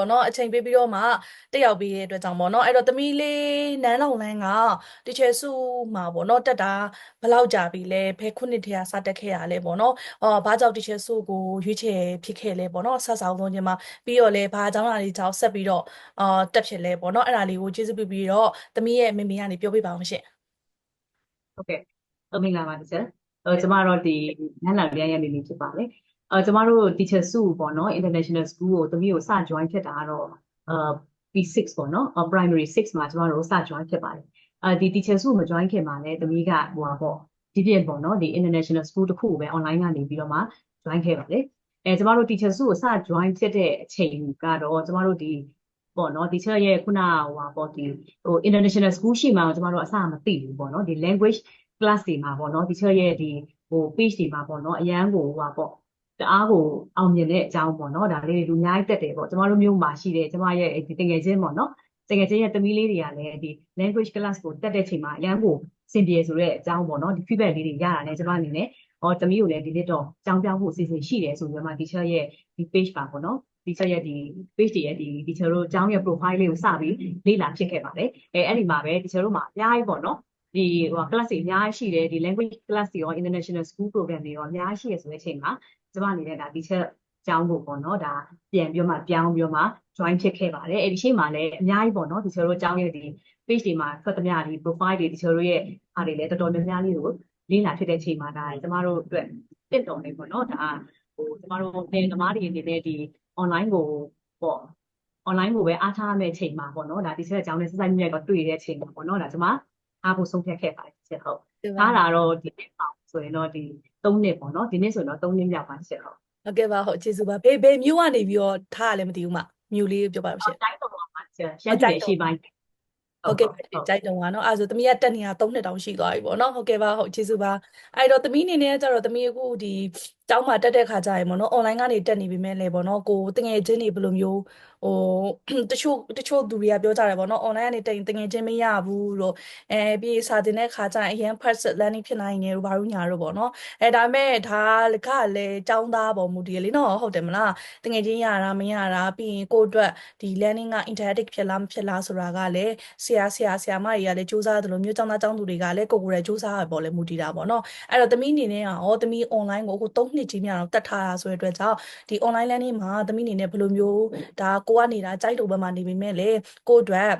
ပေါ့နော်အချိန်ပေးပြီးတော့မှတက်ရောက်ပေးတဲ့အတွက်ကြောင့်ပေါ့နော်အဲ့တော့သမီးလေးနန်းလောင်လန်းကတချေစုမှာပေါ့နော်တက်တာဘယ်လောက်ကြာပြီလဲဘယ်ခုနှစ်တည်းကစတက်ခဲ့ရလဲပေါ့နော်အော်ဘာကြောင့်တချေစုကိုရွေးချယ်ဖြစ်ခဲ့လဲပေါ့နော်ဆက်ဆောင်ဆုံးချင်းမှာပြီးတော့လဲဘာအကြောင်းအရာတွေကြောင့်ဆက်ပြီးတော့အာတက်ဖြစ်လဲပေါ့နော်အဲ့ဒါလေးကိုကျေးဇူးပြုပြီးတော့သမီးရဲ့မေမေကနေပြောပြပါအောင်ရှင့်ဟုတ်ကဲ့အမင်္ဂလာပါတချာအဲကျမတို့ဒီနန်းလာလျက်ရနေနေဖြစ်ပါတယ် အဲကျမတို့ teacher စုပေါ့နော် international school ကိုတမီးကိုစ join ဖြစ်တာကတော့အာ P6 ပေါ့နော် primary 6မှာကျမတို့စ join ဖြစ်ပါတယ်အဲဒီ teacher စုမ join ခင်မှာလည်းတမီးကဟိုပါပေါ့ဒီပြင်ပေါ့နော်ဒီ international school တစ်ခုကိုပဲ online ကနေပြီးတော့မှ join ခဲ့ပါတယ်အဲကျမတို့ teacher စုကိုစ join ဖြစ်တဲ့အချိန်ကတော့ကျမတို့ဒီပေါ့နော် teacher ရဲ့ခုနဟိုပါပေါ့ဒီဟို international school ရှိမှကျမတို့အစမသိဘူးပေါ့နော်ဒီ language class တွေမှာပေါ့နော် teacher ရဲ့ဒီဟို page တွေမှာပေါ့နော်အရန်ကိုဟိုပါပေါ့ တအားကိုအောင်မြင်တဲ့အကြောင်းပေါ့နော်ဒါလေးတွေလူအများကြီးတက်တယ်ပေါ့ကျမတို့မျိုးမှာရှိတယ်ကျမရဲ့ဒီတငယ်ချင်းပေါ့နော်တကယ်ချင်းရဲ့သမီးလေးတွေကလည်းဒီ language class ကိုတက်တဲ့ချိန်မှာအရန်ကိုစင်ပြေဆိုတဲ့အကြောင်းပေါ့နော်ဒီ feedback လေးတွေရတာလည်းကျမအနေနဲ့ဟောသမီးကိုလည်းဒီနှစ်တော့ကြောင်းပြောင်းဖို့အစီအစဉ်ရှိတယ်ဆိုပြီးတော့မှ teacher ရဲ့ဒီ page ပါပေါ့နော် teacher ရဲ့ဒီ page တွေရဲ့ဒီ teacher တို့အကြောင်းရဲ့ profile လေးကိုစပြီးလေ့လာဖြစ်ခဲ့ပါတယ်အဲအဲ့ဒီမှာပဲ teacher တို့မှာအများကြီးပေါ့နော်ဒီဟို class တွေအများကြီးရှိတယ်ဒီ language class တွေရော international school program တွေရောအများကြီးရှိရဆိုတဲ့အချိန်မှာ ကျမအနေနဲ့ဒါ teacher ကျောင်းကိုပေါ့နော်ဒါပြန်ပြီးမှပြောင်းပြီးမှ join ဖြစ်ခဲ့ပါတယ်အဲ့ဒီချိန်မှာလည်းအများကြီးပေါ့နော်ဒီကျွန်တော်တို့ကျောင်းရဲ့ဒီ page တွေမှာထွက်သမျှဒီ profile တွေဒီကျွန်တော်တို့ရဲ့အားတွေလည်းတော်တော်များများလေးကိုလေ့လာဖြစ်တဲ့ချိန်မှာဒါကျမတို့အတွက်တင့်တော်နေပေါ့နော်ဒါဟိုကျမတို့တင်သမားတွေအနေနဲ့ဒီ online ကိုပေါ့ online ကိုပဲအားထားမဲ့ချိန်မှာပေါ့နော်ဒါဒီချက်အကြောင်းနဲ့စစိုက်မြက်တော့တွေ့တဲ့ချိန်မှာပေါ့နော်ဒါကျမအားဖို့ဆုံးဖြတ်ခဲ့ပါတယ်ချက်ဟုတ်အားလာတော့ဒီနှစ်ပေါ့ဆိုရင်တော့ဒီ 3နှစ်ပေါ့နော်ဒီနှစ်ဆိုရင်တော့3နှစ်မြောက်ပါချက်ဟုတ်ဟုတ်ကဲ့ပါဟုတ်ကျေးဇူးပါဘေးဘေးမျိုးကနေပြီးတော့ထားရလည်းမသိဘူးမမျိုးလေးပြောပါဦးရှင့်တိုင်းတော့ပါချက်ရှမ်းပြည်ရှိပိုင်းဟုတ်ကဲ့ကြိုက်တုံကနော်အဲဆိုသမီးကတက်နေတာ3နှစ်တောင်ရှိသွားပြီပေါ့နော်ဟုတ်ကဲ့ပါဟုတ်ကျေးဇူးပါအဲ့တော့သမီးအနေနဲ့ကျတော့သမီးအခုဒီ ကျောင်းမှာတက်တဲ့ခါကျရင်ပေါ့နော် online ကနေတက်နေပြီမဲ့လေပေါ့နော်ကိုတငယ်ချင်းတွေဘယ်လိုမျိုးဟိုတချို့တချို့သူတွေကပြောကြတယ်ပေါ့နော် online ကနေတက်ရင်တငယ်ချင်းမရဘူးလို့အဲပြီးစာတင်တဲ့ခါကျရင်အရင် first learning ဖြစ်နိုင်နေလို့ဘာလို့ညာလို့ပေါ့နော်အဲဒါပေမဲ့ဒါကလည်းကျောင်းသားပေါ်မူတည်လေနော်ဟုတ်တယ်မလားတငယ်ချင်းရတာမရတာပြီးရင်ကိုယ့်အတွက်ဒီ learning က interactive ဖြစ်လားမဖြစ်လားဆိုတာကလည်းဆရာဆရာဆရာမတွေကလည်းစူးစမ်းတယ်လို့မျိုးကျောင်းသားကျောင်းသူတွေကလည်းကိုယ်ကိုယ်ရဲ့စူးစမ်းရပေါ်လဲမူတည်တာပေါ့နော်အဲ့တော့သမီးအနေနဲ့ကရောသမီး online ကိုအခု3နှစ်ကြီးများတော့တက်ထားတာဆိုတဲ့အတွက်ကြောင့်ဒီ online learning မှာသမီးအနေနဲ့ဘယ်လိုမျိုးဒါကိုကနေတာကြိုက်လို့ဘက်မှာနေပေမဲ့လေကိုယ့်အတွက်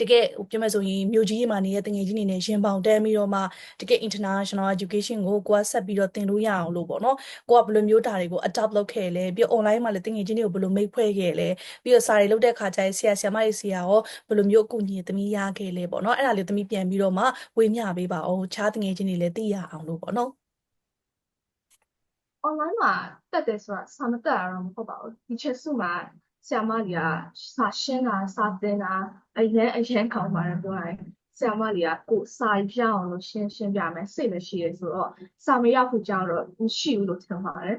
တကယ်ပြောမယ်ဆိုရင်မြို့ကြီးမှာနေတဲ့တငယ်ချင်းတွေနဲ့ရင်ပေါင်တဲပြီးတော့မှတကယ် international education ကိုကိုကဆက်ပြီးတော့သင်လို့ရအောင်လို့ပေါ့နော်ကိုကဘယ်လိုမျိုးဓာတ်တွေကို adopt လုပ်ခဲ့လဲပြီး online မှာလည်းတငယ်ချင်းတွေကိုဘယ်လိုမိတ်ဖွဲ့ခဲ့လဲပြီးတော့စာတွေလုပ်တဲ့ခါကျရင်ဆရာဆရာမတွေဆရာရောဘယ်လိုမျိုးအကူအညီသမီးရခဲ့လဲပေါ့နော်အဲ့ဒါလေးသမီးပြန်ပြီးတော့မှဝေမျှပေးပါအောင်ခြားတငယ်ချင်းတွေလည်းသိရအောင်လို့ပေါ့နော် online မှာတက်တယ်ဆိုတာစာမတက်ရတော့မဟုတ်ပါဘူးဒီချက်စုမှာဆရာမကြီးကစာရှင်းတာစာသင်တာအရင်အရင်ကောင်းပါတယ်ပြောရင်ဆရာမကြီးကကိုစာရအောင်လို့ရှင်းရှင်းပြမယ်စိတ်မရှိရဆိုတော့စာမရောက်ဘူးကြောတော့မရှိဘူးလို့ထင်ပါတယ်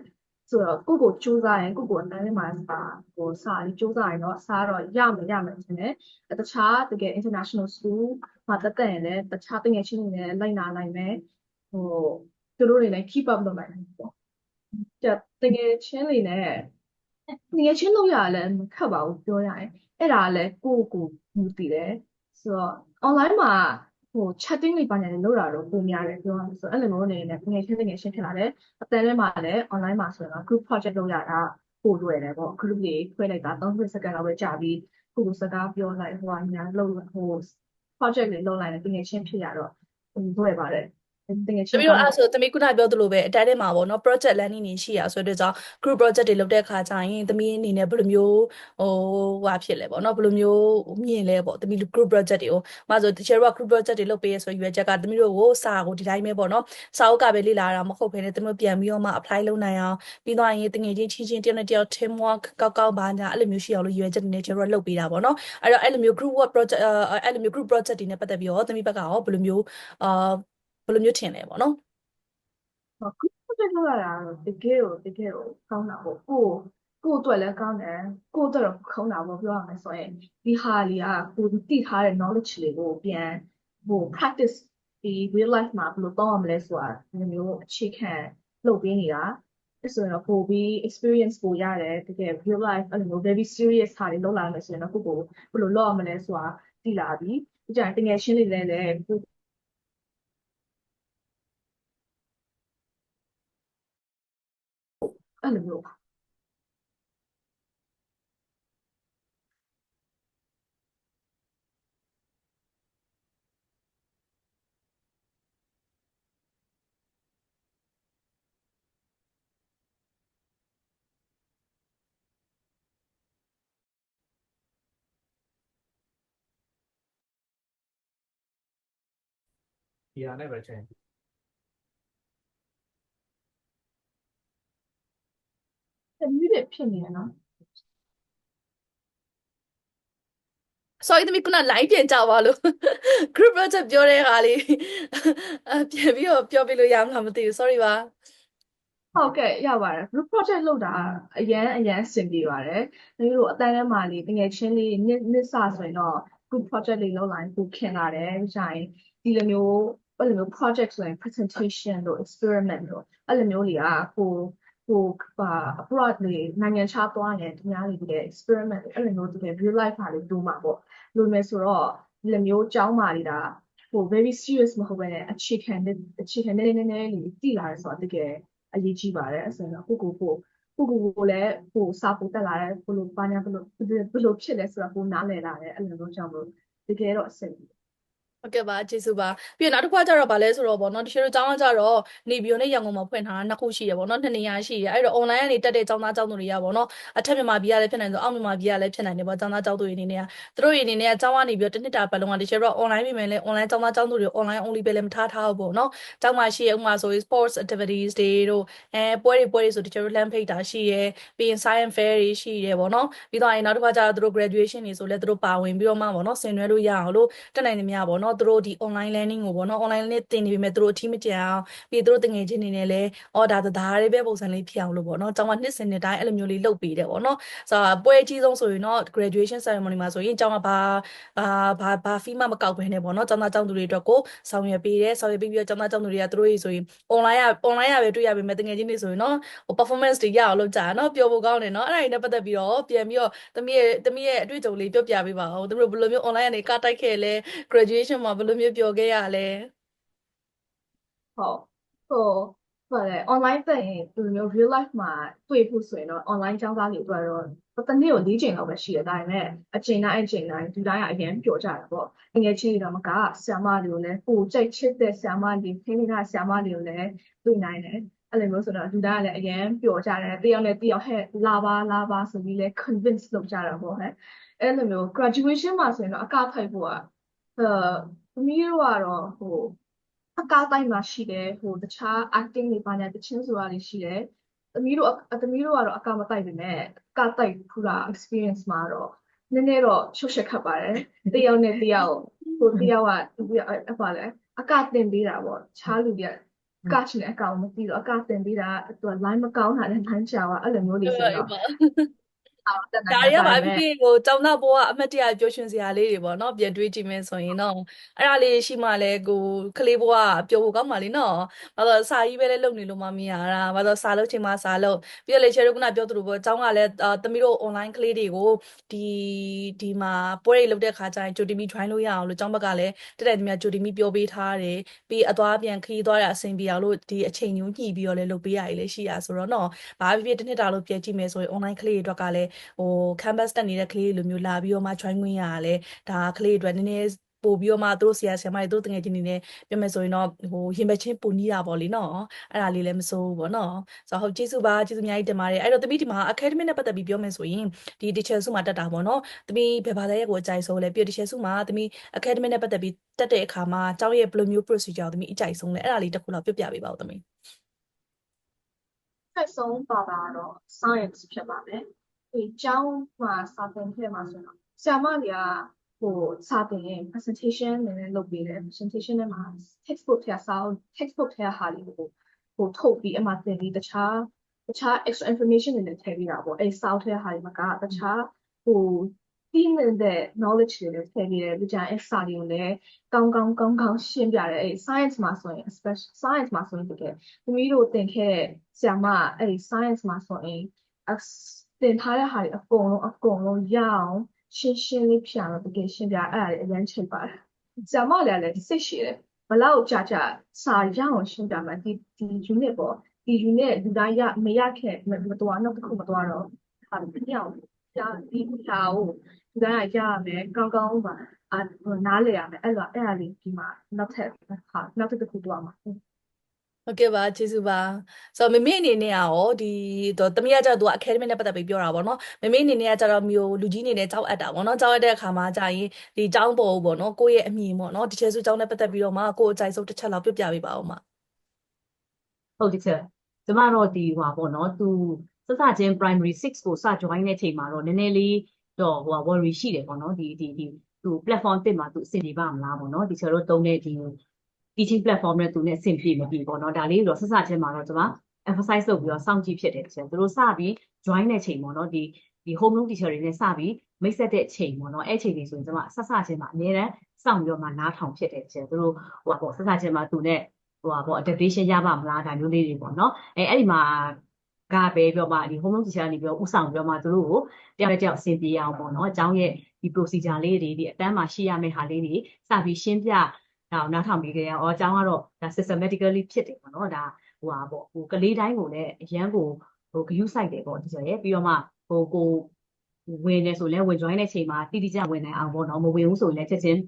ဆိုတော့ကိုကိုစူးစမ်းရင်ကိုကိုအတိုင်းမှာစာဟိုစာလေးစူးစမ်းရင်တော့စာတော့ရမယ်ရမယ်ထင်တယ်တခြားတကယ် international school မှာတက်တဲ့ရင်လည်းတခြားတငယ်ချင်းတွေနဲ့လိုက်နာနိုင်မယ်ဟိုသူတို့တွေလည်း keep up လုပ်နိုင်တယ်ပေါ့ ကြတကယ်ချင်းလေးနဲ့တကယ်ချင်းလို့ရလည်းမခက်ပါဘူးပြောရရင်အဲ့ဒါလည်းကိုယ့်ကိုမြူတည်တယ်ဆိုတော့ online မှာဟို chatting တွေပါနေတယ်လို့တာတော့ပုံများတယ်ပြောရမယ်ဆိုတော့အဲ့လိုမျိုးနေနဲ့တကယ်ချင်းတကယ်ချင်းဖြစ်လာတယ်အတန်ထဲမှာလည်း online မှာဆိုတော့ group project လုပ်ရတာပို့လွယ်တယ်ပေါ့ group တွေခွဲလိုက်တာ30စက္ကန့်လောက်ပဲကြာပြီးကိုယ်ကိုစကားပြောလိုက်ဟိုအများလုပ်ဟို project တွေလုပ်လိုက်တယ်တကယ်ချင်းဖြစ်ရတော့ဟိုလွယ်ပါတယ် တကယ်ချတင်းမီးတို့အဲ့ဆိုတမီးခုနပြောသလိုပဲအတိုင်းထဲမှာပေါ့နော် project learning တွေရှိရဆိုတဲ့ကြောင့် group project တွေလုပ်တဲ့ခါကျရင်တမီးအနေနဲ့ဘယ်လိုမျိုးဟိုဟာဖြစ်လဲပေါ့နော်ဘယ်လိုမျိုးမြင်လဲပေါ့တမီး group project တွေကိုမှာဆိုတချို့က group project တွေလုပ်ပေးရဆိုရွယ်ချက်ကတမီးတို့ကိုစာကိုဒီတိုင်းပဲပေါ့နော်စာအုပ်ကပဲလေ့လာတာမဟုတ်ဘဲနဲ့တမီးတို့ပြန်ပြီးတော့မှ apply လုပ်နိုင်အောင်ပြီးတော့ရင်တငယ်ချင်းချင်းချင်းတယောက်နဲ့တယောက် team work ကောက်ကောက်ပါညာအဲ့လိုမျိုးရှိအောင်လို့ရွယ်ချက်တွေနဲ့ကျွန်တော်တို့လုပ်ပေးတာပေါ့နော်အဲ့တော့အဲ့လိုမျိုး group work project အဲ့လိုမျိုး group project တွေနဲ့ပတ်သက်ပြီးတော့တမီးဘက်ကရောဘယ်လိုမျိုးအာ ဘယ်လိုမျိုးထင်လဲပေါ့နော်ဟုတ်ခု project လုပ်ရတာတော့တကယ်ကိုတကယ်ကိုကောင်းတာပေါ့ကိုကိုအတွက်လည်းကောင်းတယ်ကိုအတွက်တော့ခုံးတာပေါ့ပြောရမယ်ဆိုရင်ဒီဟာလေးကကိုတည်ထားတဲ့ knowledge လေးကိုပြန်ဟို practice ဒီ real life မှာဘယ်လိုသုံးရမလဲဆိုတာဒီမျိုးအခြေခံလုပ်ပေးနေတာအဲ့ဆိုရင်တော့ပိုပြီး experience ပိုရတယ်တကယ် real life အဲ့လိုမျိုး very serious ဟာတွေလုပ်လာမယ်ဆိုရင်တော့ကိုကိုဘယ်လိုလုပ်ရမလဲဆိုတာသိလာပြီဒီကြရင်တကယ်ရှင်းနေလဲလဲကိုအဲ့လိုမျိုးပါ ဒီဟာနဲ့ပဲချိ န်တမျိုးတွေဖြစ်နေရနော် sorry သမီးခုန live ပြန်ကြပါလို့ group project ပြောတဲ့ဟာလေးအပြန်ပြီးတော့ပြောပြလို့ရမလားမသိဘူး sorry ပါဟုတ်ကဲ့ရပါတယ် group project လုပ်တာအရန်အရန်အဆင်ပြေပါတယ်။ဒါမျိုးတို့အတန်းထဲမှာလေတကယ်ချင်းလေးနှစ်နှစ်စဆိုရင်တော့ group project လေးလုပ်လိုက်ပိုခင်လာတယ်။ကြာရင်ဒီလိုမျိုးအဲ့လိုမျိုး project ဆိုရင် presentation တို့ experiment တို့အဲ့လိုမျိုးတွေကကို ကိုပါ abroad လေးနိုင်ငံခြားသွားရင်ဒီများလေးတကယ် experiment အဲ့လိုမျိုးတကယ် real life ဟာလေး doen မှာပေါ့။လိုမယ်ဆိုတော့ဒီလိုမျိုးကျောင်းမာလေးတာဟို very serious မဟုတ်ဘဲနဲ့အခြေခံတဲ့အခြေခံနည်းနည်းနည်းနည်းလေးတည်လာတယ်ဆိုတော့တကယ်အရေးကြီးပါတယ်အဲ့ဆိုရင်တော့ကိုကိုကိုကိုကိုကိုလည်းဟိုစာပိုတက်လာတယ်ဘလို့ဘာညာဘလို့ဘလို့ဖြစ်လဲဆိုတော့ကိုနားလည်လာတယ်အဲ့လိုမျိုးကြောင့်မလို့တကယ်တော့အဆင်ပြေ ဟုတ်ကဲ့ပါကျေးဇူးပါပြီးတော့နောက်တစ်ခါကျတော့ဗာလဲဆိုတော့ဗောနော်တချို့ကျောင်းကကျတော့နေပြည်တော်နဲ့ရန်ကုန်မှာဖွင့်ထားတာနှစ်ခုရှိရဗောနော်နှစ်နေရာရှိရအဲ့တော့ online ကနေတက်တဲ့ကျောင်းသားကျောင်းသူတွေကဗောနော်အထက်မြန်မာပြည်ကလည်းဖြစ်နိုင်ဆိုအောက်မြန်မာပြည်ကလည်းဖြစ်နိုင်တယ်ဗောကျောင်းသားကျောင်းသူတွေအနေနဲ့ကသူတို့တွေအနေနဲ့ကကျောင်းကနေပြီးတော့တစ်နှစ်တာပတ်လုံးကတချို့တော့ online ပြင်မယ်လဲ online ကျောင်းသားကျောင်းသူတွေ online only ပဲလည်းမထားထားဘူးဗောနော်ကျောင်းမှာရှိရဥပမာဆိုရင် sports activities တွေတို့အဲပွဲတွေပွဲတွေဆိုတချို့လှမ်းဖိတ်တာရှိရပြီးရင် science fair တွေရှိရဗောနော်ပြီးတော့ရင်နောက်တစ်ခါကျတော့သူတို့ graduation တွေဆိုလဲသူတို့ပါဝင်ပြီးတော့မှဗောနော်ဆင်နွှဲလို့ရအောင်လို့တက်နိုင်သမျှဗောနော်သူတို့ဒီ online learning ကိုဗောနော် online နဲ့သင်နေပေမဲ့သူတို့အထီးမကျန်အောင်ပြီးသူတို့တငယ်ချင်းတွေနဲ့လည်းအော်ဒါဒါတွေပဲပုံစံလေးဖြစ်အောင်လို့ဗောနော်ကျောင်းကနှစ်စဉ်နှစ်တိုင်းအဲ့လိုမျိုးလေးလုပ်ပေးတယ်ဗောနော်ဆိုတော့ပွဲအကြီးဆုံးဆိုရင်တော့ graduation ceremony မှာဆိုရင်ကျောင်းကဘာဘာဘာဘာ fee မှမကောက်ဘဲနဲ့ဗောနော်ကျောင်းသားကျောင်းသူတွေအတွက်ကိုဆောင်ရွက်ပေးတယ်ဆောင်ရွက်ပေးပြီးတော့ကျောင်းသားကျောင်းသူတွေကသူတို့ရေဆိုရင် online ရ online ရပဲတွေ့ရပေမဲ့တငယ်ချင်းတွေဆိုရင်နော်ဟို performance တွေရအောင်လုပ်ကြတာနော်ပျော်ဖို့ကောင်းတယ်နော်အဲ့ဒါတွေနဲ့ပတ်သက်ပြီးတော့ပြန်ပြီးတော့တမီးရဲ့တမီးရဲ့အတွေ့အကြုံလေးပြောပြပေးပါဦးသူတို့ဘယ်လိုမျိုး online ကနေကတိုက်ခဲ့လဲ graduation မှာဘယ်လိုမျိုးပျော်ခဲ့ရလဲဟုတ်ဟိုဟုတ်တယ် online တက်ရင်ဒီလိုမျိုး real life မှာတွေ့ဖို့ဆိုရင်တော့ online ကျောင်းသားတွေအတွက်တော့တစ်နေ့ကို၄ချိန်လောက်ပဲရှိတယ်ဒါပေမဲ့အချိန်တိုင်းအချိန်တိုင်းဒီတိုင်းကအရင်ပျော်ကြတာပေါ့ငယ်ချင်းတွေတော့မကဆရာမတွေကိုလည်းပိုကြိတ်ချစ်တဲ့ဆရာမတွေဖိနေတာဆရာမတွေကိုလည်းတွေ့နိုင်တယ်အဲ့လိုမျိုးဆိုတော့လူတိုင်းကလည်းအရင်ပျော်ကြတယ်တယောက်နဲ့တယောက်ဟဲ့လာပါလာပါဆိုပြီးလဲ convince လုပ်ကြတာပေါ့ဟဲ့အဲ့လိုမျိုး graduation မှာဆိုရင်တော့အကထိုက်ဖို့ကအဲ သမီးတို့ကတော့ဟိုအကားတိုင်းမှာရှိတယ်ဟိုတခြား acting တွေပါညာတချင်းဆိုတာတွေရှိတယ်သမီးတို့အသမီးတို့ကတော့အကားမတိုက်ပေမဲ့အကားတိုက်ဖူးတာ experience မှာတော့နည်းနည်းတော့ရှုပ်ရှက်ခတ်ပါတယ်တယောက်နဲ့တယောက်ဟိုတယောက်ကဒီအပါလဲအကားတင်ပေးတာပေါ့ခြားလူတွေကကချင်တဲ့အကောင်မသိတော့အကားတင်ပေးတာသူက line မကောင်းတာနဲ့ line ချပါအဲ့လိုမျိုးတွေဆိုတော့အော်တက် ဒါနိုင်တွေကဒါပါပေဖြစ်မဲ့ဖြစ်ကိုကျောင်းသားဘဝအမတ်တရပျော်ရွှင်စရာလေးတွေပေါ့နော်ပြန်တွေးကြည့်မယ်ဆိုရင်တော့အဲ့ဒါလေးရှိမှလဲကိုကလေးဘဝပျော်ဖို့ကောင်းပါလိမ့်နော်ဘာလို့စာကြီးပဲလဲလုပ်နေလို့မမရတာဘာလို့စာလုပ်ချိန်မှစာလုပ်ပြီးတော့လေချေတို့ကပြောသလိုပေါ့ကျောင်းကလည်းသမီးတို့ online ကလေးတွေကိုဒီဒီမှာပွဲတွေလုပ်တဲ့ခါကျရင်ကြိုတင်ပြီး join လို့ရအောင်လို့ကျောင်းဘက်ကလည်းတက်တဲ့တည်းများကြိုတင်ပြီးပြောပေးထားတယ်ပြီးအသွားပြန်ခရီးသွားတဲ့အဆင်ပြေအောင်လို့ဒီအချိန်ညွှန်ညှိပြီးတော့လည်းလုပ်ပေးရတယ်လေရှိရဆိုတော့နော်ဘာဖြစ်ဖြစ်တစ်နှစ်တာလို့ပြန်ကြည့်မယ်ဆိုရင် online ကလေးတွေအတွက်ကလည်းဟို canvas တက်နေတဲ့ကလေးလိုမျိုးလာပြီးတော့မှ join ဝင်ရတာလဲဒါကလေးတွေအတွက်နည်းနည်းပို့ပြီးတော့မှသူတို့ဆရာဆရာမတွေသူတို့တကယ်ချင်းနေနဲ့ပြောမယ်ဆိုရင်တော့ဟိုရင်ဘက်ချင်းပူနီးတာပေါ့လေနော်အဲ့ဒါလေးလည်းမစိုးဘူးပေါ့နော်ဆိုတော့ဟုတ်ကျေးဇူးပါကျေးဇူးအများကြီးတင်ပါတယ်အဲ့တော့တမိဒီမှာ academy နဲ့ပတ်သက်ပြီးပြောမယ်ဆိုရင်ဒီ teacher စုမှာတက်တာပေါ့နော်တမိဘယ်ဘာသာရပ်ကိုအကြိုက်ဆုံးလဲပြီးတော့ teacher စုမှာတမိ academy နဲ့ပတ်သက်ပြီးတက်တဲ့အခါမှာကျောင်းရဲ့ဘယ်လိုမျိုး procedure ကိုတမိအကြိုက်ဆုံးလဲအဲ့ဒါလေးတစ်ခုလောက်ပြပြပေးပါဦးတမိဖက်ဆုံးပါတာတော့ science ဖြစ်ပါမယ် ဒီကျောင်းမှာစာသင်ခဲ့မှာဆိုတော့ဆရာမတွေကဟိုစာသင်ရင် presentation နည်းနည်းလုပ်ပေးတယ် presentation ထဲမှာ textbook ထဲစာအုပ် textbook ထဲဟာလေးကိုဟိုထုတ်ပြီးအမှသင်ပြီးတခြားတခြား extra information တွေလည်းထည့်ပေးတာပေါ့အဲစာအုပ်ထဲဟာလေးမှာကတခြားဟိုတီးနေတဲ့ knowledge တွေလည်းထည့်ပြီးတယ်ဒီကြိုင်အဲ့စာတွေကိုလည်းကောင်းကောင်းကောင်းကောင်းရှင်းပြတယ်အဲ့ science မှာဆိုရင် especially science မှာဆိုရင်တကယ်သမီးတို့သင်ခဲ့တဲ့ဆရာမအဲ့ science မှာဆိုရင်အ သင်ထားတဲ့ဟာတွေအကုန်လုံးအကုန်လုံးရအောင်ရှင်းရှင်းလေးပြအောင်တကယ်ရှင်းပြအဲ့ဒါတွေအရင်ချိန်ပါတယ်ဆရာမလည်းလည်းစိတ်ရှိတယ်ဘလောက်ကြာကြာစာရအောင်ရှင်းပြမှာဒီဒီ unit ပေါ့ဒီ unit လူတိုင်းရမရခဲ့မမတော်နောက်တစ်ခုမတော်တော့ဟာမပြောင်းကြာဒီစာကိုလူတိုင်းရရမယ်ကောင်းကောင်းပါအာနားလေရမယ်အဲ့လိုအဲ့ဒါလေးဒီမှာနောက်ထပ်ဟာနောက်တစ်ခုတော့မှာ ဟုတ်ကဲ့ပါကျေးဇူးပါဆိုတော့မမေအနေနဲ့ကရောဒီတော့တမီးကကျတော့သူက academy နဲ့ပတ်သက်ပြီးပြောတာပေါ့နော်မမေအနေနဲ့ကကျတော့မျိုးလူကြီးအနေနဲ့ကြောက်အပ်တာပေါ့နော်ကြောက်အပ်တဲ့အခါမှာကြာရင်ဒီចောင်းပေါ်ပေါ့နော်ကိုယ့်ရဲ့အမြင်ပေါ့နော်ဒီချဲစုចောင်းနဲ့ပတ်သက်ပြီးတော့မှကိုယ့်အကြိုက်ဆုံးတစ်ချက်လောက်ပြပြပေးပါဦးမဟုတ်တယ်ချက်ကျမတို့ဒီဟွာပေါ့နော်သူစစချင်း primary 6ကိုစ join တဲ့ချိန်မှာတော့နည်းနည်းလေးတော့ဟို worry ရှိတယ်ပေါ့နော်ဒီဒီဒီသူ platform တစ်မှာသူအဆင်ပြေပါမလားပေါ့နော်ဒီချက်တို့တုံးတဲ့ဒီ teaching platform နဲ့သူနဲ့အဆင်ပြေမပြေပေါ့နော်ဒါလေးတော့စစချင်းမှာတော့ကျမ emphasize လုပ်ပြီးတော့စောင့်ကြည့်ဖြစ်တယ်ချက်သူတို့စပြီး join တဲ့ချိန်ပေါ့နော်ဒီဒီ home room teacher တွေနဲ့စပြီးမိတ်ဆက်တဲ့ချိန်ပေါ့နော်အဲ့ချိန်တွေဆိုရင်ကျမဆက်စချင်းမှာအများတန်းစောင့်ပြီးတော့မှနားထောင်ဖြစ်တယ်ချက်သူတို့ဟိုပေါ့ဆက်စချင်းမှာသူနဲ့ဟိုပါပေါ့ adaptation ရပါမလားဒါမျိုးလေးတွေပေါ့နော်အဲအဲ့ဒီမှာကပဲပြောမှဒီ home loan teacher ကနေပြောဥဆောင်ပြောမှသူတို့ကိုတယောက်တစ်ယောက်အဆင်ပြေအောင်ပေါ့နော်အကြောင်းရဲ့ဒီ procedure လေးတွေဒီအတန်းမှာရှိရမယ့်ဟာလေးတွေစပြီးရှင်းပြ ဒါနားထောင်ပြီးကြရအောင်အကြောင်းကတော့ဒါ systematically ဖြစ်တယ်ပေါ့နော်ဒါဟိုပါပေါ့ဟိုကလေးတိုင်းကိုလည်းအရန်ကိုဟို view site တယ်ပေါ့ teacher ရဲ့ပြီးတော့မှဟိုကိုဝင်နေဆိုလဲဝင် join တဲ့ချိန်မှာတိတိကျဝင်နိုင်အောင်ပေါ့နော်မဝင်ဘူးဆိုရင်လည်းချက်ချင်း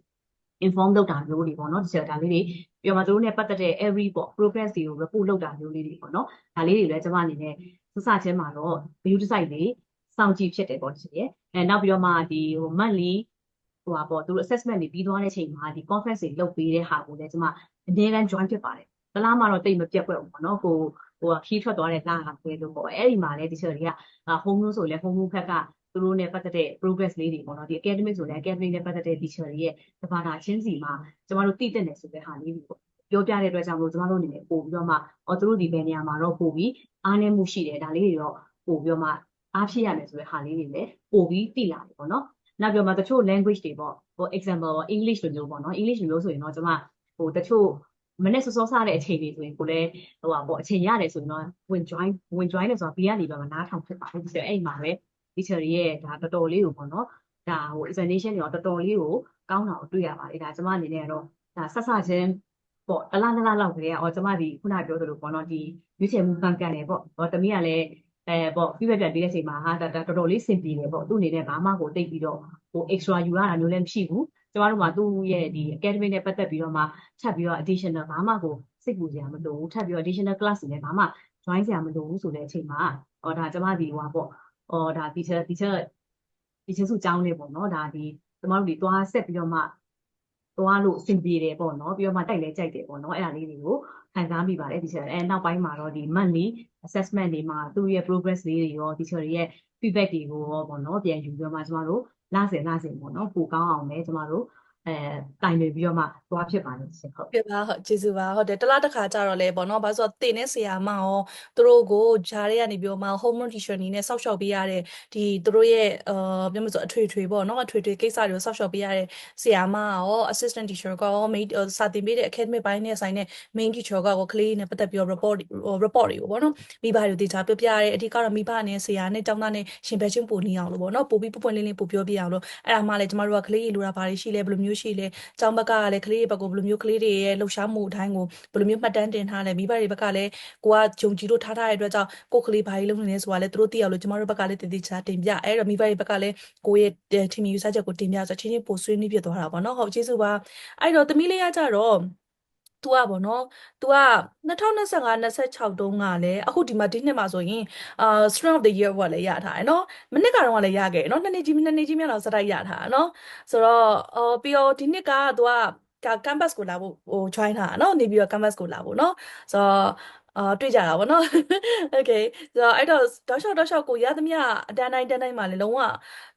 inform လုပ်တာမျိုးတွေပေါ့နော် teacher ဒါလေးတွေပြီးတော့မှသူတို့နဲ့ပတ်သက်တဲ့ every ပေါ့ progress တွေကို report လုပ်တာမျိုးလေးတွေပေါ့နော်ဒါလေးတွေလည်းကျွန်မအနေနဲ့စစချင်းမှာတော့ view site တွေစောင့်ကြည့်ဖြစ်တယ်ပေါ့ teacher ရဲ့အဲနောက်ပြီးတော့မှဒီဟို monthly ဟိုပါပေါ့သူတို့ assessment တွေပြီးသွားတဲ့ချိန်မှာဒီ conference တွေလုပ်ပေးတဲ့ဟာကိုလည်းကျွန်မအနည်းတန်း join ဖြစ်ပါတယ်တလားမှတော့တိတ်မပြတ်ွက်ဘူးပေါ့နော်ကိုဟိုခီးထွက်သွားတဲ့လားကပဲလို့ပေါ့အဲ့ဒီမှာလည်း teacher တွေက home room ဆိုလဲ home room ဘက်ကသူတို့နဲ့ပတ်သက်တဲ့ progress လေးတွေပေါ့နော်ဒီ academic ဆိုလဲ academic နဲ့ပတ်သက်တဲ့ teacher တွေရဲ့တဘာသာချင်းစီမှာကျမတို့တည်တဲ့နယ်ဆိုတဲ့ဟာလေးတွေပေါ့ပြောပြတဲ့အတွက်ကြောင့်မို့ကျမတို့အနေနဲ့ပို့ပြီးတော့မှအော်သူတို့ဒီဘယ်နေရာမှာတော့ပို့ပြီးအားနည်းမှုရှိတယ်ဒါလေးတွေတော့ပို့ပြီးတော့မှအားဖြစ်ရမယ်ဆိုတဲ့ဟာလေးတွေလည်းပို့ပြီးသိလာတယ်ပေါ့နော် နောက်ပြီးတော့မှတချို့ language တွေပေါ့ဟို example English လိုမျိုးပေါ့နော် English လိုမျိုးဆိုရင်တော့ကျမဟိုတချို့မနေ့စောစောစားတဲ့အချိန်တွေဆိုရင်ကိုလည်းဟိုပါပေါ့အချိန်ရတယ်ဆိုရင်တော့ဝင် join ဝင် join တယ်ဆိုတာဘေးကနေပြီးတော့နားထောင်ဖြစ်ပါတယ်ဒီဆိုအဲ့မှာပဲ teacher တွေရဲ့ဒါတော်တော်လေးကိုပေါ့နော်ဒါဟို examination တွေတော့တော်တော်လေးကိုကောင်းတာကိုတွေ့ရပါတယ်ဒါကျမအနေနဲ့ကတော့ဒါဆက်ဆချင်းပေါ့တလားတလားလောက်ကလေးကအော်ကျမဒီခုနပြောသလိုပေါ့နော်ဒီရွေးချယ်မှုကန့်ကန်တယ်ပေါ့ဟောတမီးကလည်း အဲပေါ့ feedback ပြန်ပေးတဲ့အချိန်မှာဟာဒါတော်တော်လေးစင်ပြေတယ်ပေါ့သူ့အနေနဲ့ဘာမှကိုတိတ်ပြီးတော့ဟို extra ယူရတာမျိုးလည်းမရှိဘူးကျမတို့ကသူ့ရဲ့ဒီ academic နဲ့ပတ်သက်ပြီးတော့မှထပ်ပြီးတော့ additional ဘာမှကိုစိတ်ပူစရာမလိုဘူးထပ်ပြီးတော့ additional class တွေလည်းဘာမှ join စရာမလိုဘူးဆိုတဲ့အချိန်မှာဟောဒါကျမဒီဟိုပါပေါ့ဟောဒါ teacher teacher teacher စုကျောင်းလေးပေါ့နော်ဒါဒီကျမတို့ဒီသွားဆက်ပြီးတော့မှသွားလို့အဆင်ပြေတယ်ပေါ့နော်ပြီးတော့မှတိုက်လဲကြိုက်တယ်ပေါ့နော်အဲ့ဒါလေးတွေကို ခံစားမိပါတယ် teacher အဲနောက်ပိုင်းမှာတော့ဒီ monthly assessment တွေမှာသူ့ရဲ့ progress လေးတွေရော teacher တွေရဲ့ feedback တွေကိုရောပေါ့နော်ပြန်ယူပြီးတော့မှကျမတို့လဆယ်လဆယ်ပေါ့နော်ပိုကောင်းအောင်လည်းကျမတို့ အဲတိုင်နေပြီးတော့မှသွားဖြစ်ပါတယ်ရှင်ဟုတ်ကဲ့ပါဟုတ်ကျေးဇူးပါဟုတ်တယ်တလားတစ်ခါကြတော့လဲပေါ့နော်ဘာလို့ဆိုတော့တင်တဲ့ဆရာမရောသူတို့ကိုဂျားတွေကနေပြီးတော့မှ home room teacher အနေနဲ့စောက်ရှောက်ပေးရတဲ့ဒီသူတို့ရဲ့အာပြောမလို့ဆိုအထွေထွေပေါ့နော်အထွေထွေကိစ္စတွေကိုစောက်ရှောက်ပေးရတဲ့ဆရာမရော assistant teacher ကရော main စာသင်ပေးတဲ့ academic ဘိုင်းနဲ့ဆိုင်တဲ့ main teacher ကရောကလေးနဲ့ပတ်သက်ပြီးတော့ report report တွေကိုပေါ့နော်မိဘတွေကိုတေချာပြပြရတဲ့အဓိကတော့မိဘနဲ့ဆရာနဲ့ကျောင်းသားနဲ့ရှင်ဘက်ချင်းပူနေအောင်လို့ပေါ့နော်ပို့ပြီးပွပွင့်လင်းလင်းပို့ပြောပြအောင်လို့အဲ့ဒါမှလည်းကျမတို့ကကလေးရေလိုတာဘာတွေရှိလဲဘယ်လိုမျိုးရှိလဲကျောင်းဘက်ကလည်းကလေးတွေဘက်ကိုဘယ်လိုမျိုးကလေးတွေရဲ့လှုပ်ရှားမှုအတိုင်းကိုဘယ်လိုမျိုးမှတ်တမ်းတင်ထားလဲမိဘတွေဘက်ကလည်းကိုကဂျုံကြည်လို့ထားထားတဲ့အတွက်ကြောင့်ကိုယ်ကလေးဘာကြီးလုပ်နေလဲဆိုတာလည်းသူတို့သိအောင်လို့ကျမတို့ဘက်ကလည်းတည်တည်ချာတင်ပြအဲ့တော့မိဘတွေဘက်ကလည်းကိုယ့်ရဲ့ team ယူဆချက်ကိုတင်ပြဆိုချင်းချင်းပို့ဆွေးနွေးပြသွားတာပေါ့နော်ဟုတ်ကျေးဇူးပါအဲ့တော့သမီးလေးကကြတော့ သူကဗောနော်သူက2025 26တုန်းကလည်းအခုဒီမှာဒီနှစ်မှာဆိုရင်အာ Strong of the Year ဘောလည်းရထားတယ်เนาะမနှစ်ကတော့လည်းရခဲ့เนาะနှစ်နှစ်ကြီးနှစ်နှစ်ကြီးမြောက်တော့စတိုက်ရထားเนาะဆိုတော့အော်ပြီးတော့ဒီနှစ်ကသူကက campus ကိုလာဖို့ဟို join တာเนาะနေပြီးတော့ campus ကိုလာဖို့เนาะဆိုတော့ အာတွေ့ကြတာဗောနော် Okay ဆိုတော့အဲ့တော့တောက်လျှောက်တောက်လျှောက်ကိုရသမျှအတန်းတိုင်းတန်းတိုင်းမှာလည်းလုံးဝ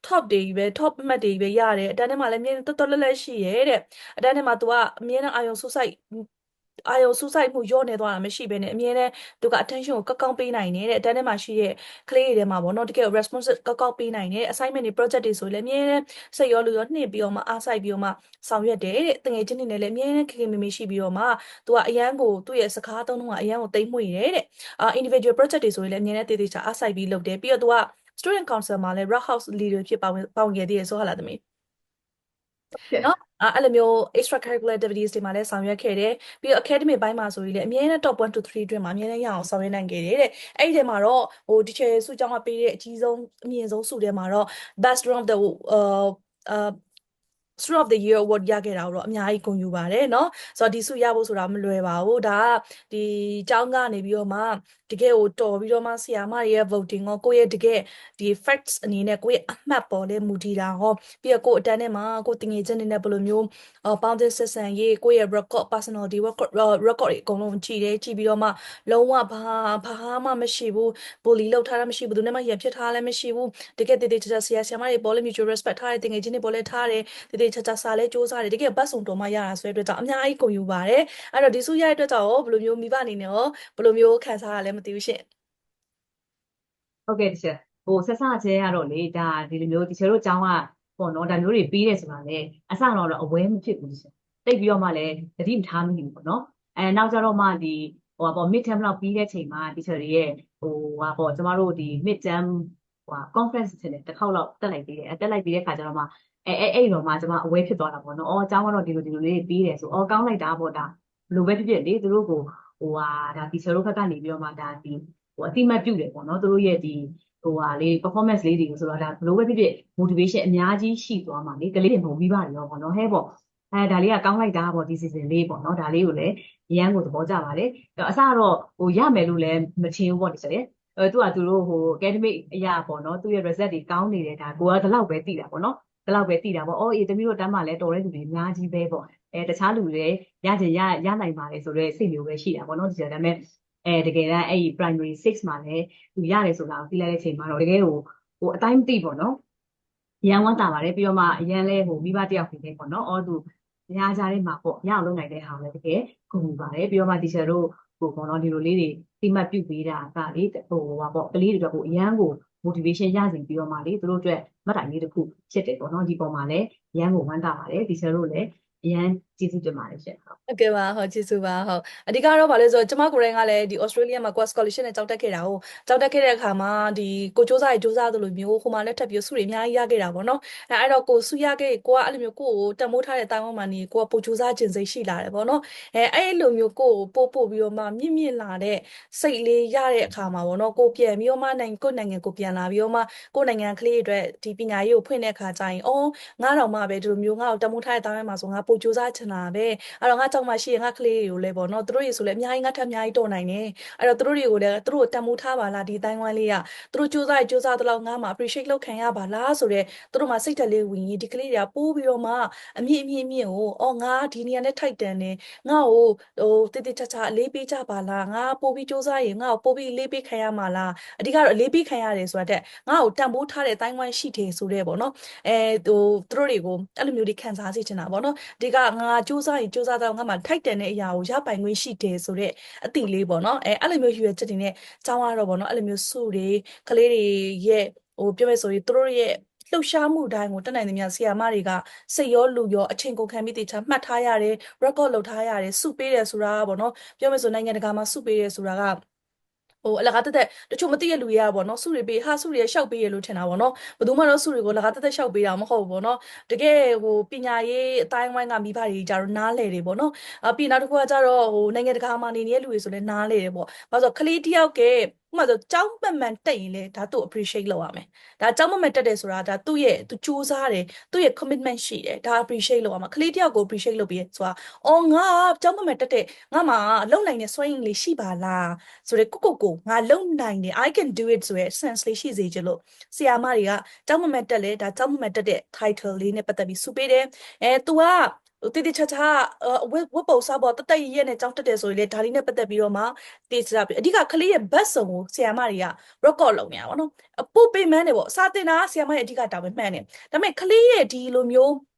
top တွေကြီးပဲ top အမှတ်တွေကြီးပဲရတယ်အတန်းထဲမှာလည်းအမြဲတော်တော်လဲလဲရှိရဲတဲ့အတန်းထဲမှာ तू ကအမြဲတမ်းအာယုံဆုစိုက် အာယုံစူးစိုက်မှုညော့နေသွားတာမရှိဘဲနဲ့အမြဲတမ်းသူက attention ကိုကောက်ကောက်ပေးနိုင်တယ်တဲ့အတန်းထဲမှာရှိတဲ့ကလေးတွေထဲမှာပေါ့နော်တကယ် response ကောက်ကောက်ပေးနိုင်တယ် assignment တွေ project တွေဆိုလည်းအမြဲတမ်းစိတ်ရောလူရောနှိပ်ပြီးတော့မှအားစိုက်ပြီးတော့မှဆောင်ရွက်တယ်တဲ့တငယ်ချင်းတွေနဲ့လည်းအမြဲတမ်းခင်ခင်မင်မင်ရှိပြီးတော့မှသူကအရန်ကိုသူ့ရဲ့စကားသုံးလုံးကအရန်ကိုတိမ်မွေ့တယ်တဲ့အာ individual project တွေဆိုရင်လည်းအမြဲတမ်းတည်တည်ချာအားစိုက်ပြီးလုပ်တယ်ပြီးတော့သူက student council မှာလည်း rock house leader ဖြစ်ပါဝင်ပါဝင်ခဲ့သေးတယ်ဆိုဟာလားသမီး နော်အဲ့အဲ့လိုမျိုး extra curricular activities တွေမှာလည်းဆောင်ရွက်ခဲ့တယ်ပြီးတော့ academic ဘိုင်းမှာဆိုရင်လည်းအမြဲတမ်း top 1 to 3အတွင်းမှာအမြဲတမ်းရအောင်ဆောင်ရွက်နိုင်ခဲ့တယ်တဲ့အဲ့ဒီထဲမှာတော့ဟို teacher စုကျောင်းကပေးတဲ့အကြီးဆုံးအမြင့်ဆုံးစုထဲမှာတော့ best student of the uh uh student of the year award ရခဲ့တာကိုတော့အများကြီးဂုဏ်ယူပါတယ်เนาะဆိုတော့ဒီစုရဖို့ဆိုတာမလွယ်ပါဘူးဒါကဒီကျောင်းကနေပြီးတော့မှတကယ်ကိုတော်ပြီးတော့မှဆရာမတွေရဲ့ voting ကိုကိုယ့်ရဲ့တကယ်ဒီ facts အနေနဲ့ကိုယ့်ရဲ့အမှတ်ပေါ်လဲမူတည်တာဟောပြီးတော့ကိုယ့်အတန်းထဲမှာကိုယ်တင်ငယ်ချင်းတွေနဲ့ဘယ်လိုမျိုးအော် bounded ဆက်ဆံရေးကိုယ့်ရဲ့ record personality record record တွေအကုန်လုံးကြည့်တယ်ကြည့်ပြီးတော့မှလုံးဝဘာဘာမှမရှိဘူး bully လုပ်ထားတာမရှိဘူးသူနဲ့မှရံဖြစ်ထားလည်းမရှိဘူးတကယ်တည်တည်ချာချာဆရာဆရာမတွေပေါ်လဲ mutual respect ထားတယ်တင်ငယ်ချင်းတွေပေါ်လဲထားတယ်တည် ည်တည်ချာချာစာလဲစူးစမ်းတယ်တကယ်ဘတ်စုံတော်မှရတာဆိုတဲ့အတွက်ကြောင့်အများကြီးကုန်ယူပါတယ်အဲ့တော့ဒီစုရတဲ့အတွက်ကြောင့်ရောဘယ်လိုမျိုးမိဘအနေနဲ့ရောဘယ်လိုမျိုးခံစားရလဲမသိဘူးရှင့်ဟုတ်ကဲ့တချာဟိုဆက်စချင်းကတော့လေဒါဒီလိုမျိုးတချာတို့အကြောင်းကပေါ့နော်ဒါမျိုးတွေပြီးတယ်ဆိုတာလေအစတော့တော့အဝဲမဖြစ်ဘူးတချာတိတ်ပြီးတော့မှလည်းသတိမထားမိဘူးပေါ့နော်အဲနောက်ကြတော့မှဒီဟိုပါပေါ့ mid term လောက်ပြီးတဲ့ချိန်မှာတချာတွေရဲ့ဟိုဟာပေါ့ကျမတို့ဒီ mid term ဟို conference တင်တယ်တစ်ခေါက်လောက်တက်လိုက်ပြီးတယ်အဲတက်လိုက်ပြီးတဲ့ခါကျတော့မှအဲအဲအဲ့တော့မှကျမအဝဲဖြစ်သွားတာပေါ့နော်အော်အကြောင်းကတော့ဒီလိုဒီလိုလေးပြီးတယ်ဆိုအော်ကောင်းလိုက်တာပေါ့ဒါဘယ်လိုပဲဖြစ်ဖြစ်လေသူတို့ကိုဟိုဟာဒါဒီဆရာတို့ဘက်ကနေပြီးတော့မှဒါဒီဟိုအတိမတ်ပြုတယ်ပေါ့နော်သူတို့ရဲ့ဒီဟိုဟာလေး performance လေးတွေကိုဆိုတော့ဒါဘယ်လိုပဲဖြစ်ဖြစ် motivation အများကြီးရှိသွားမှာလေကလေးတွေမဟုတ်ပြီးပါရောပေါ့နော်ဟဲ့ပေါ့အဲဒါလေးကကောင်းလိုက်တာပေါ့ဒီ season လေးပေါ့နော်ဒါလေးကိုလည်းရန်ကိုသဘောကျပါတယ်အစတော့ဟိုရမယ်လို့လည်းမချင်ဘူးပေါ့ဒီဆိုရင် အဲသူကသူတို့ဟို academic အရာပေါ့နော်သူရဲ့ result တွေကောင်းနေတယ်ဒါကိုကဒီလောက်ပဲသိတာပေါ့နော်ဒီလောက်ပဲသိတာပေါ့အော်အေးတမီးတို့တန်းမှလည်းတော်တဲ့လူတွေအများကြီးပဲပေါ့အဲတခြားလူတွေရချင်ရရနိုင်ပါလေဆိုတော့စိတ်မျိုးပဲရှိတာပေါ့နော်ဒီဆိုဒါပေမဲ့အဲတကယ်တမ်းအဲ့ဒီ primary 6မှာလည်းသူရတယ်ဆိုတာကိုသိလိုက်တဲ့အချိန်မှာတော့တကယ်ဟိုဟိုအတိုင်းမသိပေါ့နော်ရန်ဝမ်းတာပါတယ်ပြီးတော့မှအရန်လဲဟိုမိဘတယောက်ဖြစ်နေပေါ့နော်အော်သူညားကြတဲ့မှာပေါ့ရအောင်လုပ်နိုင်တဲ့ဟာလည်းတကယ်ဂုဏ်ယူပါတယ်ပြီးတော့မှ teacher တို့ ဟိုပေါ့နော်ဒီလိုလေးတွေတိမှတ်ပြုပေးတာကလေဟိုဟာပေါ့ကလေးတွေတော့ဟိုအရန်ကို motivation ရစေပြီးတော့မှလေသူတို့အတွက်မှတ်တိုင်လေးတစ်ခုဖြစ်တယ်ပေါ့နော်ဒီပုံမှာလည်းရန်ကိုဝမ်းတာပါတယ် teacher တို့လည်းအရန်ကျေးဇူးတင်ပါတယ်ရှင်ဟုတ်ဟုတ်ကဲ့ပါဟုတ်ကျေးဇူးပါဟုတ်အဓိကတော့ဗာလဲဆိုတော့ကျမကိုယ်တိုင်ကလည်းဒီ Australia မှာ Quest Scholarship နဲ့ကြောက်တက်ခဲ့တာဟုတ်ကြောက်တက်ခဲ့တဲ့အခါမှာဒီကိုစူးစမ်းရစူးစမ်းသလိုမျိုးဟိုမှာလည်းထပ်ပြီးဆုတွေအများကြီးရခဲ့တာပေါ့နော်အဲအဲ့တော့ကိုဆုရခဲ့ကိုကအဲ့လိုမျိုးကိုကိုတန်မိုးထားတဲ့တိုင်းဝမ်မှာနေကိုကပိုစူးစမ်းခြင်းစိတ်ရှိလာတယ်ပေါ့နော်အဲအဲ့လိုမျိုးကိုကိုပို့ပို့ပြီးတော့မှမြင့်မြင့်လာတဲ့စိတ်လေးရတဲ့အခါမှာပေါ့နော်ကိုပြန်ပြီးတော့မှနိုင်ကိုနိုင်ငံကိုပြန်လာပြီးတော့မှကိုနိုင်ငံကလေးတွေအတွက်ဒီပညာရေးကိုဖွင့်တဲ့အခါကျရင်အော်ငါတော့မှပဲဒီလိုမျိုးငါ့ကိုတန်မိုးထားတဲ့တိုင်းဝမ်မှာဆိုငါပိုစူးစမ်းချင်တာပဲအဲ့တော့ငါကြောက်မှရှိရင်ငါကလေးတွေကိုလည်းပေါ့နော်သူတို့တွေဆိုလည်းအများကြီးငါထပ်အများကြီးတော်နိုင်တယ်အဲ့တော့သူတို့တွေကိုလည်းသူတို့ကိုတန်မိုးထားပါလားဒီတိုင်းဝမ်လေးကသူတို့စူးစမ်းစူးစမ်းတော့ငါမှ appreciate လုပ်ခံရပါလားဆိုတော့သူတို့မှစိတ်တက်လေးဝင်ရင်ဒီကလေးတွေကပိုးပြီးတော့မှအမြင့်အမြင့်အမြင့်ကိုအော်ငါဒီနေရာနဲ့ထိုက်တန်တယ်ငါ့ကိုဟိုတိတိကျကျအလေးပေးကြပါလားငါပိုးပြီးစူးစမ်းရင်ငါ့ကိုပိုးပြီးအလေးပေးခံရမှာလားအဓိကတော့အလေးပေးခံရတယ်ဆိုတာတဲ့ငါ့ကိုတန်ဖိုးထားတဲ့တိုင်းဝမ်ရှိတယ်ဆိုတဲ့ပေါ့နော်အဲဟိုသူတို့တွေကိုအဲ့လိုမျိုးတွေခံစားစေချင်တာပေါ့နော်ဒီကငါစူးစမ်းရင်စူးစမ်းတော့ငါမှထိုက်တန်တဲ့အရာကိုရပိုင်ခွင့်ရှိတယ်ဆိုတော့အတိလေးပေါ့နော်အဲအဲ့လိုမျိုးရွေချက်တွေနဲ့ကျောင်းရတော့ပေါ့နော်အဲ့လိုမျိုးစုတွေကလေးတွေရဲ့ဟိုပြောမယ်ဆိုရင်သူတို့ရဲ့လှုပ်ရှားမှုတိုင်းကိုတက်နိုင်သမျှဆီယာမတွေကစိတ်ရောလူရောအချိန်ကုန်ခံပြီးတေချာမှတ်ထားရတယ် record လုပ်ထားရတယ်စုပေးတယ်ဆိုတာပေါ့နော်ပြောမယ်ဆိုနိုင်ငံတကာမှာစုပေးတယ်ဆိုတာက ဟိုအလကားတက်တက်တချို့မသိရလူတွေကပေါ့နော်စုတွေပေးဟာစုတွေရှောက်ပေးရလို့ထင်တာပေါ့နော်ဘယ်သူမှတော့စုတွေကိုအလကားတက်တက်ရှောက်ပေးတာမဟုတ်ဘူးပေါ့နော်တကယ်ဟိုပညာရေးအတိုင်းဝိုင်းကမိဘတွေကြတော့နားလဲတယ်ပေါ့နော်အပြီးနောက်တစ်ခုကကြတော့ဟိုနိုင်ငံတကာမှာနေနေတဲ့လူတွေဆိုလည်းနားလဲတယ်ပေါ့ဘာလို့ဆိုခလေးတယောက်က ဥပမာဆိုကြောင်းမှန်မှန်တက်ရင်လေဒါသူ့ appreciate လုပ်ရမယ်ဒါကြောင်းမှန်မှန်တက်တယ်ဆိုတာဒါသူ့ရဲ့သူစူးစမ်းတယ်သူ့ရဲ့ commitment ရှိတယ်ဒါ appreciate လုပ်ရမှာခလေးတယောက်ကို appreciate လုပ်ပြီးဆိုတာအော်ငါကြောင်းမှန်မှန်တက်တဲ့ငါမှလုံနိုင်တဲ့စွမ်းရည်လေးရှိပါလားဆိုတဲ့ကိုကိုကိုငါလုံနိုင်တယ် I can do it ဆိုတဲ့ sense လေးရှိစေချင်လို့ဆရာမတွေကကြောင်းမှန်မှန်တက်လေဒါကြောင်းမှန်မှန်တက်တဲ့ title လေးနဲ့ပတ်သက်ပြီးစုပေးတယ်အဲ तू က တိတိချာချာဝတ်ဝတ်ပုံစားပေါ်တတက်ရရဲ့နဲ့ကြောင်းတက်တယ်ဆိုရင်လေဒါလေးနဲ့ပတ်သက်ပြီးတော့မှတေးစားပြီးအဓိကကလေးရဲ့ဘတ်စုံကိုဆရာမတွေက record လုပ်နေတာပေါ့နော်အပို့ပေးမန်းတယ်ပေါ့စာတင်တာကဆရာမရဲ့အဓိကတာဝန်မှန်တယ်ဒါပေမဲ့ကလေးရဲ့ဒီလိုမျိုးဘ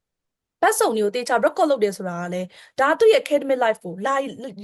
တ်စုံတွေကိုတေချာ record လုပ်တယ်ဆိုတာကလည်းဒါသူ့ရဲ့ academic life ကိုလာ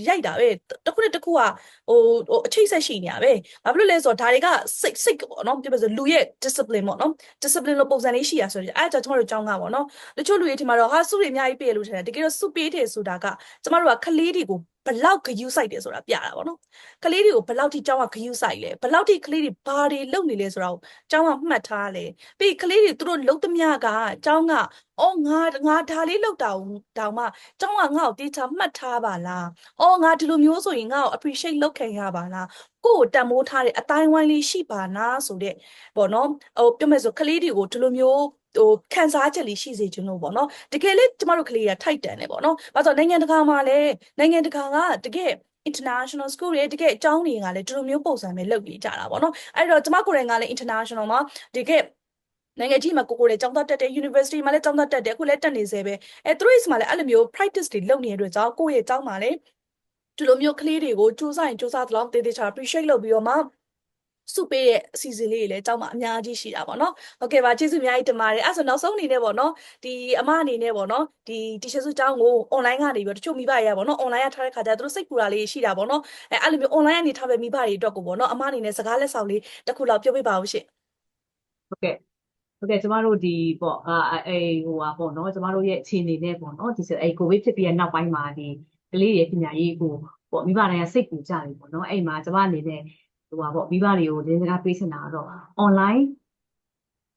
ရိုက်တာပဲတစ်ခုနဲ့တစ်ခုကဟိုဟိုအချိတ်ဆက်ရှိနေရပဲဘာဖြစ်လို့လဲဆိုတော့ဒါတွေကစိတ်စိတ်ပေါ့နော်ပြောပြဆိုလူရဲ့ discipline ပေါ့နော် discipline လို့ပုံစံလေးရှိရဆိုတော့အဲဒါကြောင့်ကျမတို့ကျောင်းကပေါ့နော်တချို့လူတွေဒီမှာတော့ဟာစုတွေအများကြီးပေးရလို့ထင်တယ်တကယ်တော့စုပေးတယ်ဆိုတာကကျမတို့ကကလေးတွေကို ဘလောက်ဂယူးဆိုင်တယ်ဆိုတာပြတာပေါ့နော်ကလေးတွေကိုဘလောက်ထိကျောင်းကဂယူးဆိုင်လဲဘလောက်ထိကလေးတွေဘာတွေလုပ်နေလဲဆိုတာကိုကျောင်းကမှတ်ထားလဲပြီးကလေးတွေသူတို့လုပ်သမျှကကျောင်းကအော်ငါငါဒါလေးလုပ်တာတောင်မှကျောင်းကငါ့ကိုတေချာမှတ်ထားပါလားအော်ငါဒီလိုမျိုးဆိုရင်ငါ့ကို appreciate လုပ်ခံရပါလားကိုယ့်ကိုတန်မိုးထားတဲ့အတိုင်းဝိုင်းလေးရှိပါနာဆိုတဲ့ပေါ့နော်ဟိုပြောမယ်ဆိုကလေးတွေကိုဒီလိုမျိုး ဟိုခံစားချက်လေးရှိစေချင်လို့ပေါ့နော်တကယ်လေကျမတို့ကလေးတွေကထိုက်တန်တယ်ပေါ့နော်။ဘာလို့နိုင်ငံတကာမှာလည်းနိုင်ငံတကာကတကယ် international school တွေတကယ်အကြောင်းတွေကလည်းဒီလိုမျိုးပုံစံပဲလုပ်ပြီးကြတာပေါ့နော်။အဲ့တော့ကျမကိုယ်တိုင်ကလည်း international မှာတကယ်နိုင်ငံကြီးမှာကိုကိုယ်တွေကျောင်းသားတက်တဲ့ university မှာလည်းကျောင်းသားတက်တယ်အခုလည်းတက်နေသေးပဲအဲသူတို့မှာလည်းအဲ့လိုမျိုး practice တွေလုပ်နေတဲ့အတွက်ကြောင့်ကိုယ့်ရဲ့ကျောင်းမှာလည်းဒီလိုမျိုးကလေးတွေကိုစူးစမ်းရင်စူးစမ်းသလောက်တေးသေးချာ appreciate လုပ်ပြီးတော့မှ စုပေးရဲ့အစီအစဉ်လေးတွေလည်းကျောင်းမှာအများကြီးရှိတာပေါ့နော်။ဟုတ်ကဲ့ပါကျေးဇူးအများကြီးတင်ပါတယ်။အဲ့ဆိုနောက်ဆုံးအနေနဲ့ပေါ့နော်ဒီအမအနေနဲ့ပေါ့နော်ဒီတီရှယ်စုကျောင်းကို online ကနေပြီးတော့တချို့မိဘတွေကပေါ့နော် online ကထားတဲ့ခါကျတော့သူတို့စိတ်ပူတာလေးရှိတာပေါ့နော်။အဲအဲ့လိုမျိုး online ကနေထားပဲမိဘတွေအတွက်ကိုပေါ့နော်အမအနေနဲ့စကားလက်ဆောင်လေးတစ်ခုလောက်ပြောပြပါဦးရှင့်ဟုတ်ကဲ့ဟုတ်ကဲ့ကျမတို့ဒီပေါ့အာအဲဟိုပါပေါ့နော်ကျမတို့ရဲ့အခြေအနေနဲ့ပေါ့နော်ဒီဆိုအဲကိုဗစ်ဖြစ်ပြီးတဲ့နောက်ပိုင်းမှာဒီကလေးရဲ့ပညာရေးကိုပေါ့မိဘတိုင်းကစိတ်ပူကြတယ်ပေါ့နော်အဲ့မှာကျမအနေနဲ့ ဟိုပါပေါ့မိဘတွေကိုလင်းစကားပေးချင်တာကတော့ online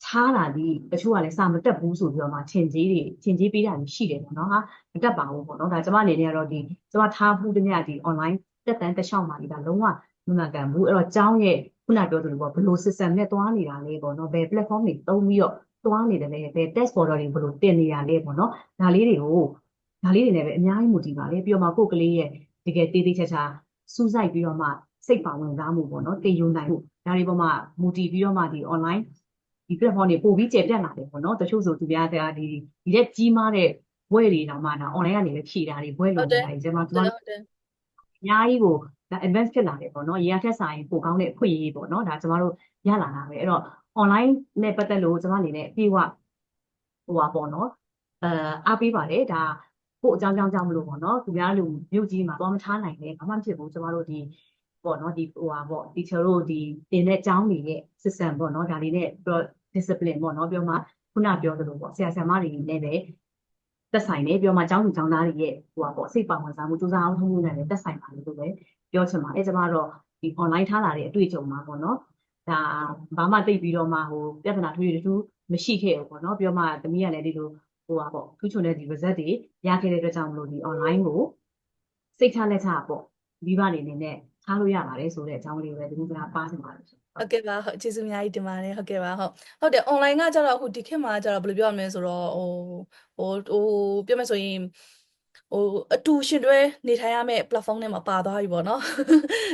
ချားတာဒီတချို့ကလည်းစာမတက်ဘူးဆိုပြီးတော့မှထင်ကြီးတွေထင်ကြီးပေးတာမျိုးရှိတယ်ပေါ့နော်ဟာမတက်ပါဘူးပေါ့နော်ဒါကျမအနေနဲ့ကတော့ဒီကျမထားမှုတည်းများဒီ online တက်တန်းတက်လျှောက်မှာဒီဒါလုံးဝမမှန်ကန်ဘူးအဲ့တော့ကျောင်းရဲ့ခုနပြောသလိုပေါ့ဘယ်လို system နဲ့တွားနေတာလဲပေါ့နော်ဘယ် platform တွေသုံးပြီးတော့တွားနေတယ်လဲဘယ် test border တွေဘယ်လိုတင်နေတာလဲပေါ့နော်ဒါလေးတွေကိုဒါလေးတွေနဲ့ပဲအများကြီးမူတည်ပါလေပြီးတော့မှကိုယ့်ကလေးရဲ့တကယ်တေးသေးချာချာစူးစိုက်ပြီးတော့မှ စိတ်ပါဝင်စားမှုပေါ့နော်တင်ယူနိုင်မှုဒါတွေပေါ်မှာမူတည်ပြီးတော့မှဒီ online ဒီ platform တွေပို့ပြီးကျေပြတ်လာတယ်ပေါ့နော်တချို့ဆိုသူများကဒီဒီလက်ကြီးမားတဲ့ဘွဲတွေတောင်မှဒါ online ကနေပဲဖြည့်တာတွေဘွဲဟုလိုတ်တယ်နေတာဒီမှာဟုကျွန်တ်တော်တယ်ဟုတ်တယ်အများကြီးကိုဒါ advance ဖြစ်လာတယ်ပေါ့နော်ရေရထက်ဆိုင်ပိုကောင်းတဲ့အခွင့်အရေးပေါ့နော်ဒါကျမတို့ရလာတာပဲအဲ့တော့ online နဲ့ပတ်သက်လို့ကျမအနေနဲ့အပြည့်အဝဟိုပါပေါ့နော်အဲအားပေးပါတယ်ဒါကို့အကြောင်းကြောင်းကြောင့်မလို့ပေါ့နော်သူများလူမြို့ကြီးမှာတော့မထားနိုင်လေဘာမှမဖြစ်ဘူးကျမတို့ဒီ ပေါ့နော်ဒီဟိုပါပေါ့ teacher တို့ဒီတင်တဲ့အကြောင်းတွေရဲ့ system ပေါ့နော်ဒါလေးနဲ့ discipline ပေါ့နော်ပြောမှခုနပြောသလိုပေါ့ဆရာဆရာမတွေနဲ့ပဲသက်ဆိုင်တယ်ပြောမှကျောင်းသူကျောင်းသားတွေရဲ့ဟိုပါပေါ့စိတ်ပါဝင်စားမှုစူးစမ်းအောင်ထုံးမှုနဲ့လည်းသက်ဆိုင်ပါလို့ပဲပြောချင်ပါတယ်ကျမတော့ဒီ online ထားလာတဲ့အတွေ့အကြုံမှာပေါ့နော်ဒါဘာမှသိပ်ပြီးတော့မှဟိုပြဿနာထွေးထွေးတူမရှိခဲ့ဘူးပေါ့နော်ပြောမှသမီးကလည်းဒီလိုဟိုပါပေါ့ထူးချွန်တဲ့ဒီ result တွေရခဲ့တဲ့အတွက်ကြောင့်မလို့ဒီ online ကိုစိတ်ချလက်ချပေါ့မိဘတွေအနေနဲ့ ထားလို့ရပါတယ်ဆိုတဲ့အကြောင်းလေးပဲဒီလိုကပါစင်ပါတယ်ရှင်ဟုတ်ကဲ့ပါဟုတ်ကျေးဇူးအများကြီးတင်ပါတယ်ဟုတ်ကဲ့ပါဟုတ်ဟုတ်တယ် online ကကြတော့အခုဒီခေတ်မှာကြတော့ဘယ်လိုပြောရမလဲဆိုတော့ဟိုဟိုဟိုပြောမယ်ဆိုရင် ဟိုအတူရှင်တွဲနေထိုင်ရမယ့် platform ထဲမှာပါသွားပြီပေါ့နော်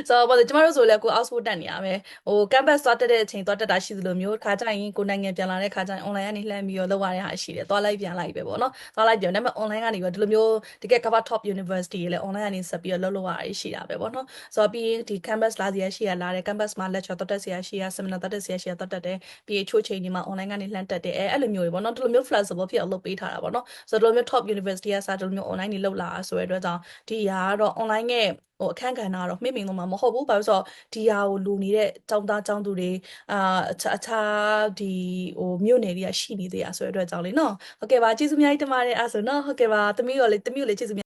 ဆိုတော့ဘာလို့ကျမတို့ဆိုလဲကို Oxford တက်နေရမယ်ဟို campus သွားတက်တဲ့အချိန်သွားတက်တာရှိသလိုမျိုးခါကြရင်ကိုနိုင်ငံပြန်လာတဲ့ခါကျရင် online ကနေလှမ်းပြီးတော့လောက်ရတဲ့ဟာရှိတယ်သွားလိုက်ပြန်လိုက်ပဲပေါ့နော်သွားလိုက်ပြန်ဒါပေမဲ့ online ကနေပြီးတော့ဒီလိုမျိုးတကယ် cover top university တွေလည်း online ကနေဆက်ပြီးတော့လောက်လောက်ရတာရှိတာပဲပေါ့နော်ဆိုတော့ပြီးရင်ဒီ campus လာစီရရှိရလာတယ် campus မှာ lecture သွားတက်စီရရှိရ seminar သွားတက်စီရရှိရသွားတက်တယ်ပြီးရင်ချို့ချိန်ဒီမှာ online ကနေလှမ်းတက်တယ်အဲအဲ့လိုမျိုးတွေပေါ့နော်ဒီလိုမျိုး flexible ဖြစ်အောင်လုပ်ပေးထားတာပေါ့နော်ဆိုတော့ဒီလိုမျိုး top university ကစားဒီလိုမျိုး online တွေလောက်လာဆိုတဲ့အတွက်ကြောင့်ဒီဟာကတော့ online ရဲ့ဟိုအခန်းကဏ္ဍကတော့မှိတ်မိန်တော့မှာမဟုတ်ဘူးဘာလို့ဆိုတော့ဒီဟာကိုလူနေတဲ့ចောင်းသားចောင်းသူတွေအာအခြားအခြားဒီဟိုမြို့နယ်တွေကရှိနေသေးရဆိုတဲ့အတွက်ကြောင့်လေနော်ဟုတ်ကဲ့ပါကျေးဇူးအများကြီးတင်ပါတယ်အဲ့ဒါဆိုနော်ဟုတ်ကဲ့ပါသမီးရောလေသမီးကိုလေကျေးဇူး